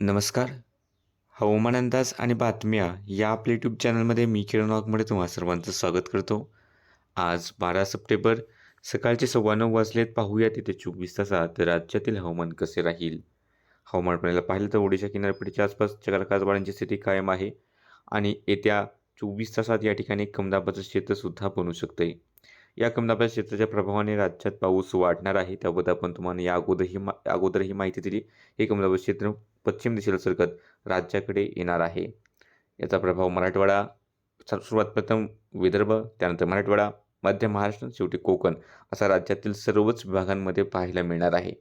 नमस्कार. हवामान अंदाज आणि बातम्या या आपल्या यूट्यूब चॅनलमध्ये मी किरण वाघमोडे तुम्हा सर्वांचं स्वागत करतो. आज बारा सप्टेंबर सकाळचे सव्वा नऊ वाजलेत. पाहूया तिथे चोवीस तासात राज्यातील हवामान कसे राहील. हवामान प्रणालीला पाहिलं तर ओडिशा किनारपट्टीच्या आसपास चक्रकाजवारांची स्थिती कायम आहे आणि येत्या चोवीस तासात या ठिकाणी कमदाबाचं क्षेत्रसुद्धा बनू शकते या कमदाबाच्या क्षेत्राच्या प्रभावाने राज्यात पाऊस वाढणार आहे. त्याबद्दल आपण तुम्हाला या अगोदरही मा अगोदरही माहिती दिली. हे कमदाबाचं क्षेत्र पश्चिम दिशेला सरकत राज्याकडे येणार आहे. याचा प्रभाव मराठवाडा स- सुरुवात प्रथम विदर्भ त्यानंतर मराठवाडा मध्य महाराष्ट्र शेवटी कोकण असा राज्यातील सर्वच विभागांमध्ये पाहायला मिळणार आहे.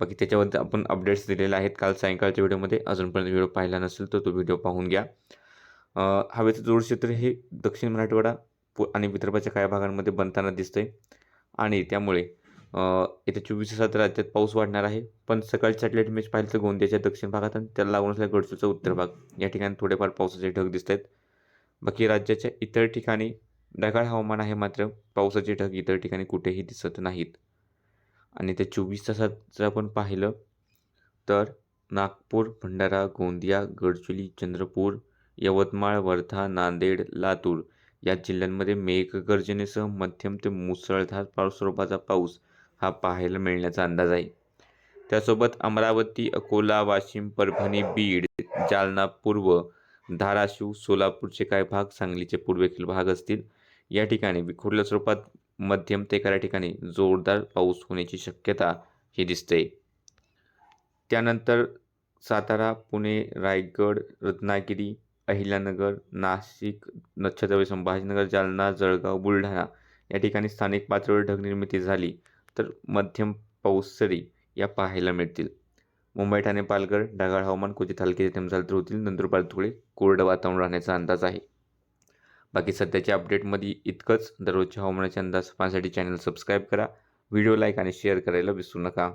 बाकी त्याच्याबद्दल आपण अपडेट्स दिलेले आहेत. काल सायंकाळच्या व्हिडिओमध्ये अजूनपर्यंत व्हिडिओ पाहिला नसेल तर तो व्हिडिओ पाहून घ्या. हवेचं जोड क्षेत्र हे दक्षिण मराठवाडा पु- आणि विदर्भाच्या काही भागांमध्ये बनताना दिसतंय. आणि त्यामुळे येत्या चोवीस तासात राज्यात पाऊस वाढणार आहे. पण सकाळची सॅटेलाईट इमेज पाहिलं तर गोंदियाच्या दक्षिण भागात आणि त्याला लागून असलेल्या गडचूचा उत्तर भाग. या ठिकाणी थोडेफार पावसाचे ढग दिसत आहेत बाकी राज्याच्या इतर ठिकाणी ढगाळ हवामान आहे मात्र पावसाचे ढग इतर ठिकाणी कुठेही दिसत नाहीत. आणि त्या चोवीस तासात जर आपण पाहिलं तर नागपूर भंडारा गोंदिया गडचिरोली चंद्रपूर यवतमाळ वर्धा नांदेड लातूर या जिल्ह्यांमध्ये मेघगर्जनेसह मध्यम ते मुसळधार पाऊस स्वरूपाचा पाऊस हा पाहायला मिळण्याचा अंदाज आहे. त्यासोबत अमरावती अकोला वाशिम परभणी बीड जालना पूर्व धाराशिव सोलापूरचे काही भाग सांगलीचे पूर्वेखील भाग असतील. या ठिकाणी विखुरल्या स्वरूपात मध्यम ते काही ठिकाणी जोरदार पाऊस होण्याची शक्यता ही दिसते. त्यानंतर सातारा पुणे रायगड रत्नागिरी अहिल्यानगर नाशिक न- संभाजीनगर जालना जळगाव बुलढाणा या ठिकाणी स्थानिक पातळीवर ढगनिर्मिती झाली तर मध्यम पाऊस सरी या पाहायला मिळतील. मुंबई ठाणे पालघर ढगाळ हवामान क्वचित हलके थेंब झालं तर होतील नंदुरबार धुळे कोरडं वातावरण राहण्याचा अंदाज आहे. बाकी सध्याच्या अपडेटमध्ये इतकंच. दररोजच्या हवामानाचे अंदाज पाहण्यासाठी चॅनल सबस्क्राईब करा. व्हिडिओ लाईक आणि शेअर करायला विसरू नका.